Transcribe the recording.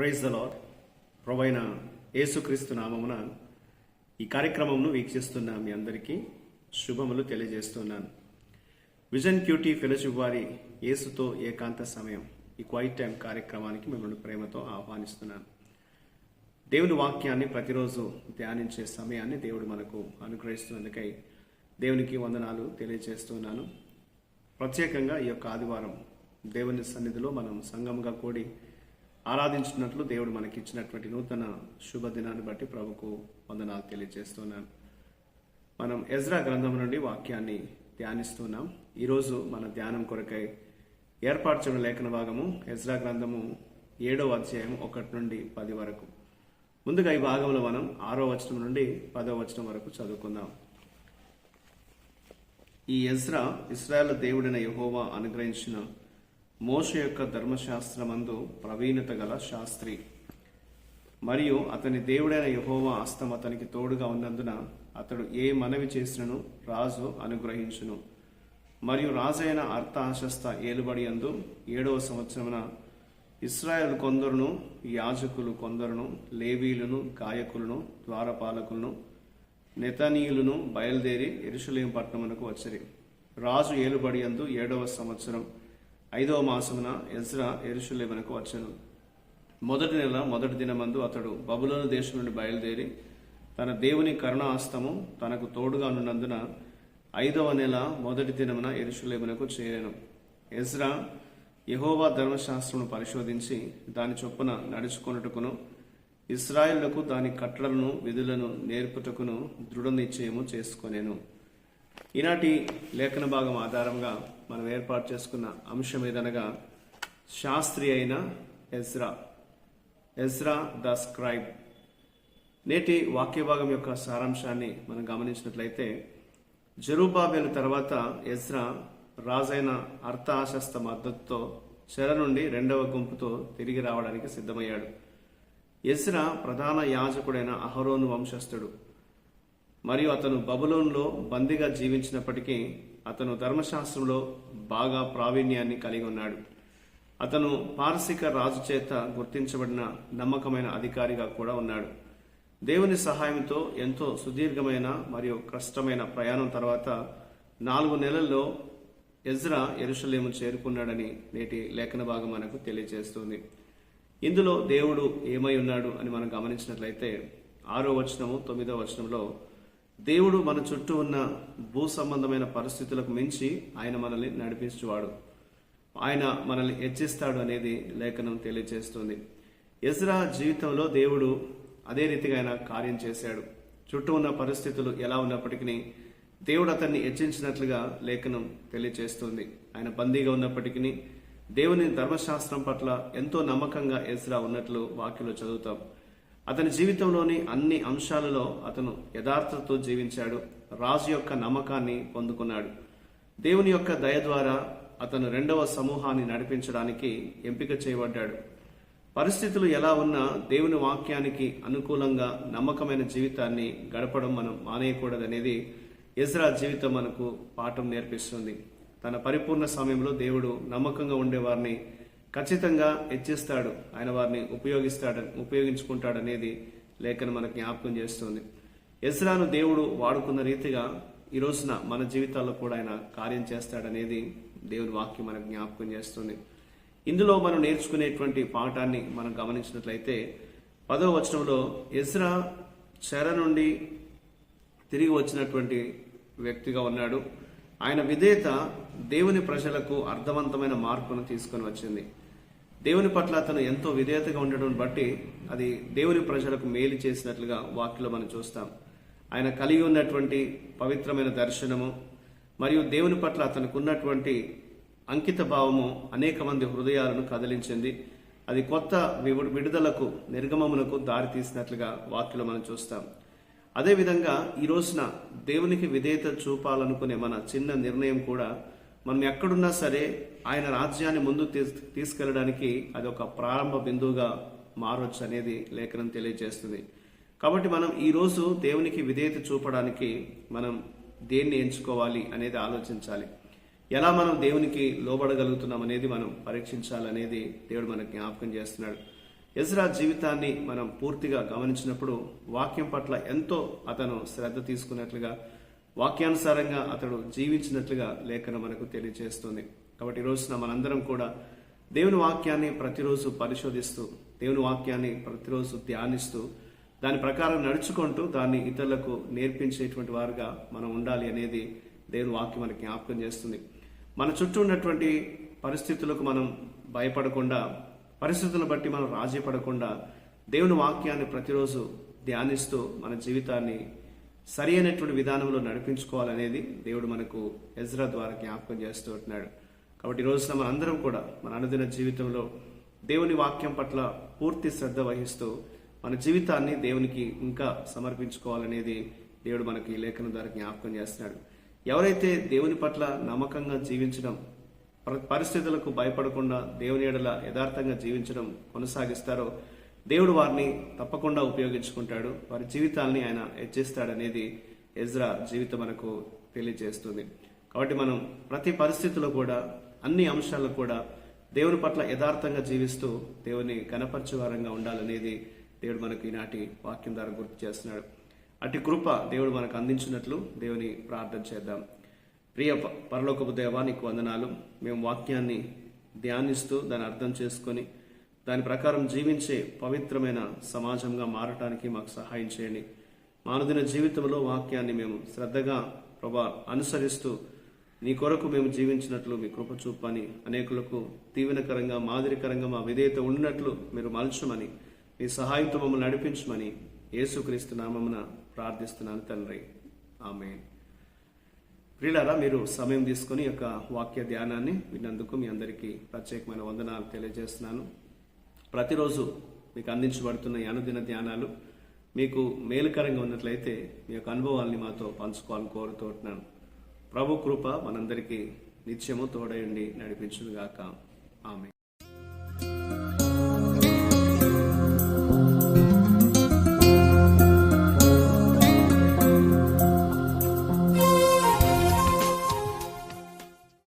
Praise the lord ప్రొవైన యేసుక్రీస్తు నామమున ఈ కార్యక్రమంను వీక్షిస్తున్న మీ అందరికీ శుభములు తెలియజేస్తున్నాను. విజన్ క్యూటీ ఫెలోషిప్ వారి యేసుతో ఏకాంత సమయం ఈ క్వైట్ టైం కార్యక్రమానికి మిమ్మల్ని ప్రేమతో ఆహ్వానిస్తున్నాను. దేవుని వాక్యాన్ని ప్రతిరోజు ధ్యానించే సమయాన్ని దేవుడు మనకు అనుగ్రహిస్తున్నందుకై దేవునికి వందనాలు తెలియజేస్తున్నాను. ప్రత్యేకంగా ఈ యొక్క ఆదివారం దేవుని సన్నిధిలో మనం సంఘంగా కూడి ఆరాధించినట్లు దేవుడు మనకి ఇచ్చినటువంటి నూతన శుభదినాన్ని బట్టి ప్రభుకు వందనాలు తెలియజేస్తున్నాను. మనం ఎజ్రా గ్రంథం నుండి వాక్యాన్ని ధ్యానిస్తున్నాం. ఈరోజు మన ధ్యానం కొరకై ఏర్పాటు లేఖన భాగము ఎజ్రా గ్రంథము ఏడవ అధ్యాయం ఒకటి నుండి పది వరకు. ముందుగా ఈ భాగంలో మనం ఆరో వచనం నుండి పదో వచనం వరకు చదువుకుందాం. ఈ ఎజ్రా ఇస్రాయల్ దేవుడైన యహోవా అనుగ్రహించిన మోష యొక్క ధర్మశాస్త్రమందు ప్రవీణత గల శాస్త్రి. మరియు అతని దేవుడైన యహోవా హస్తం అతనికి తోడుగా ఉన్నందున అతడు ఏ మనవి చేసినను రాజు అనుగ్రహించును. మరియు రాజైన అర్థ ఆశస్త ఏలుబడి అందు ఏడవ సంవత్సరమున ఇస్రాయల్ కొందరును యాజకులు కొందరును లేవీలను గాయకులను ద్వారపాలకులను నెతనీయులను బయలుదేరి ఎరుషులేం పట్టణమునకు వచ్చిరి. రాజు ఏలుబడి అందు ఏడవ సంవత్సరం. ఐదవ మాసమున ఎజ్రా ఎరుషలేమునకు వచ్చాను. మొదటి నెల మొదటి దినమందు అతడు బబులోను దేశం నుండి బయలుదేరి తన దేవుని కరుణాస్తము తనకు తోడుగా ఉన్నందున ఐదవ నెల మొదటి దినమున ఎరుషులేమునకు చేరాను. ఎజ్రా యహోవా ధర్మశాస్త్రమును పరిశోధించి దాని చొప్పున నడుచుకొనుటకును ఇస్రాయిళ్ళకు దాని కట్టడలను విధులను నేర్పుటకును దృఢ నిశ్చయము చేసుకొనేను. ఈనాటి లేఖన భాగం ఆధారంగా మనం ఏర్పాటు చేసుకున్న అంశం ఏదనగా శాస్త్రి అయిన ఎజ్రా. Ezra the scribe. నేటి వాక్య భాగం యొక్క సారాంశాన్ని మనం గమనించినట్లయితే జెరూబాబేలు తర్వాత ఎజ్రా రాజైన అర్థ ఆశస్త మద్దతుతో చెర నుండి రెండవ గుంపుతో తిరిగి రావడానికి సిద్ధమయ్యాడు. ఎజ్రా ప్రధాన యాజకుడైన అహరోను వంశస్థుడు. మరియు అతను బబులోన్లో బందీగా జీవించినప్పటికీ అతను ధర్మశాస్త్రంలో బాగా ప్రావీణ్యాన్ని కలిగి ఉన్నాడు. అతను పారసిక రాజు చేత గుర్తించబడిన నమ్మకమైన అధికారిగా కూడా ఉన్నాడు. దేవుని సహాయంతో ఎంతో సుదీర్ఘమైన మరియు కష్టమైన ప్రయాణం తర్వాత నాలుగు నెలల్లో ఎజ్రా ఎరుషలేము చేరుకున్నాడని నేటి లేఖన భాగం మనకు తెలియజేస్తుంది. ఇందులో దేవుడు ఏమై ఉన్నాడు అని మనం గమనించినట్లయితే ఆరో వచనము తొమ్మిదో వచనంలో దేవుడు మన చుట్టూ ఉన్న భూ సంబంధమైన పరిస్థితులకు మించి ఆయన మనల్ని నడిపించేవాడు. ఆయన మనల్ని హెచ్చిస్తాడు అనేది లేఖనం తెలియజేస్తుంది. ఎజ్రా జీవితంలో దేవుడు అదే రీతిగా ఆయన కార్యం చేశాడు. చుట్టూ ఉన్న పరిస్థితులు ఎలా ఉన్నప్పటికీ దేవుడు అతన్ని హెచ్చించినట్లుగా లేఖనం తెలియజేస్తుంది. ఆయన బందీగా ఉన్నప్పటికీ దేవుని ధర్మశాస్త్రం పట్ల ఎంతో నమ్మకంగా ఎజ్రా ఉన్నట్లు వాక్యలో చదువుతాం. అతని జీవితంలోని అన్ని అంశాలలో అతను యథార్థతతో జీవించాడు. రాజు యొక్క నమ్మకాన్ని పొందుకున్నాడు. దేవుని యొక్క దయ ద్వారా అతను రెండవ సమూహాన్ని నడిపించడానికి ఎంపిక చేయబడ్డాడు. పరిస్థితులు ఎలా ఉన్నా దేవుని వాక్యానికి అనుకూలంగా నమ్మకమైన జీవితాన్ని గడపడం మనం మానేయకూడదనేది ఇజ్రా జీవితం మనకు పాఠం నేర్పిస్తుంది. తన పరిపూర్ణ సమయంలో దేవుడు నమ్మకంగా ఉండేవారిని ఖచ్చితంగా హెచ్చిస్తాడు. ఆయన వారిని ఉపయోగిస్తాడని ఉపయోగించుకుంటాడనేది లేఖను మనకు జ్ఞాపకం చేస్తుంది. ఎస్రాను దేవుడు వాడుకున్న రీతిగా ఈ రోజున మన జీవితాల్లో కూడా ఆయన కార్యం చేస్తాడనేది దేవుని వాక్యం మనకు జ్ఞాపకం చేస్తుంది. ఇందులో మనం నేర్చుకునేటువంటి పాఠాన్ని మనం గమనించినట్లయితే పదో వచనంలో ఎస్రా చెర నుండి తిరిగి వచ్చినటువంటి వ్యక్తిగా ఉన్నాడు. ఆయన విధేయత దేవుని ప్రజలకు అర్థవంతమైన మార్పును తీసుకొని వచ్చింది. దేవుని పట్ల అతను ఎంతో విధేయతగా ఉండడం బట్టి అది దేవుని ప్రజలకు మేలు చేసినట్లుగా వాక్యలో మనం చూస్తాం. ఆయన కలిగి ఉన్నటువంటి పవిత్రమైన దర్శనము మరియు దేవుని పట్ల అతనికి ఉన్నటువంటి అంకిత భావము అనేక మంది హృదయాలను కదిలించింది. అది కొత్త విడు- విడుదలకు నిర్గమమునకు దారి తీసినట్లుగా వాక్యలో మనం చూస్తాం. అదేవిధంగా ఈ రోజున దేవునికి విధేయత చూపాలనుకునే మన చిన్న నిర్ణయం కూడా మనం ఎక్కడున్నా సరే ఆయన రాజ్యాన్ని ముందు తీసుకెళ్ళడానికి అది ఒక ప్రారంభ బిందువుగా మారొచ్చు అనేది లేఖనం తెలియజేస్తుంది. కాబట్టి మనం ఈ రోజు దేవునికి విధేయత చూపడానికి మనం దేన్ని ఎంచుకోవాలి అనేది ఆలోచించాలి. ఎలా మనం దేవునికి లోబడగలుగుతున్నాం అనేది మనం పరీక్షించాలనేది దేవుడు మనకు జ్ఞాపకం చేస్తున్నాడు. ఎజ్రా జీవితాన్ని మనం పూర్తిగా గమనించినప్పుడు వాక్యం పట్ల ఎంతో అతను శ్రద్ధ తీసుకున్నట్లుగా వాక్యానుసారంగా అతడు జీవించినట్లుగా లేఖనం మనకు తెలియజేస్తుంది. కాబట్టి ఈ రోజున మనందరం కూడా దేవుని వాక్యాన్ని ప్రతిరోజు పరిశోధిస్తూ దేవుని వాక్యాన్ని ప్రతిరోజు ధ్యానిస్తూ దాని ప్రకారం నడుచుకుంటూ దాన్ని ఇతరులకు నేర్పించేటువంటి వారుగా మనం ఉండాలి అనేది దేవుని వాక్యం మనకి జ్ఞాపకం చేస్తుంది. మన చుట్టూ ఉన్నటువంటి పరిస్థితులకు మనం భయపడకుండా పరిస్థితులను బట్టి మనం రాజీ పడకుండా దేవుని వాక్యాన్ని ప్రతిరోజు ధ్యానిస్తూ మన జీవితాన్ని సరి అయినటువంటి విధానంలో నడిపించుకోవాలనేది దేవుడు మనకు ఎజ్రా ద్వారా జ్ఞాపకం చేస్తూ ఉంటున్నాడు. కాబట్టి ఈ రోజున మనందరం కూడా మన అనుదిన జీవితంలో దేవుని వాక్యం పట్ల పూర్తి శ్రద్ధ వహిస్తూ మన జీవితాన్ని దేవునికి ఇంకా సమర్పించుకోవాలనేది దేవుడు మనకి ఈ లేఖనం ద్వారా జ్ఞాపకం చేస్తున్నాడు. ఎవరైతే దేవుని పట్ల నమ్మకంగా జీవించడం పరి- పరిస్థితులకు భయపడకుండా దేవుని ఎడల యథార్థంగా జీవించడం కొనసాగిస్తారో దేవుడు వారిని తప్పకుండా ఉపయోగించుకుంటాడు. వారి జీవితాల్ని ఆయన హెచ్చిస్తాడనేది ఎజ్రా జీవితం మనకు తెలియజేస్తుంది. కాబట్టి మనం ప్రతి పరిస్థితిలో కూడా అన్ని అంశాల్లో కూడా దేవుని పట్ల యథార్థంగా జీవిస్తూ దేవుని కనపరచేవారంగా ఉండాలనేది దేవుడు మనకు ఈనాటి వాక్యం ద్వారా గుర్తు చేస్తున్నాడు. అటు కృప దేవుడు మనకు అందించినట్లు దేవుని ప్రార్థన చేద్దాం. ప్రియ పరలోకపు దేవా నీకు వందనాలు. మేము వాక్యాన్ని ధ్యానిస్తూ దాన్ని అర్థం చేసుకొని దాని ప్రకారం జీవించే పవిత్రమైన సమాజంగా మారటానికి మాకు సహాయం చేయండి. మానదిన జీవితంలో వాక్యాన్ని మేము శ్రద్ధగా ప్రభా అనుసరిస్తూ నీ కొరకు మేము జీవించినట్లు మీ కృప చూపని అనేకులకు దీవెనకరంగా మాదిరికరంగా మా విధేయత ఉన్నట్లు మీరు మలచమని మీ సహాయంతో మమ్మల్ని నడిపించమని యేసుక్రీస్తు నామమున ప్రార్థిస్తున్నాను తండ్రి. ఆమె ప్రియులారా మీరు సమయం తీసుకొని యొక్క వాక్య ధ్యానాన్ని విన్నందుకు మీ అందరికీ ప్రత్యేకమైన వందనాలు తెలియజేస్తున్నాను. ప్రతిరోజు మీకు అందించబడుతున్న ఈ అనుదిన ధ్యానాలు మీకు మేలుకరంగా ఉన్నట్లయితే మీ యొక్క అనుభవాల్ని మాతో పంచుకోవాలని కోరుతుంటున్నాను ప్రభు కృప మనందరికీ నిత్యము తోడయండి నడిపించుగాక ఆమె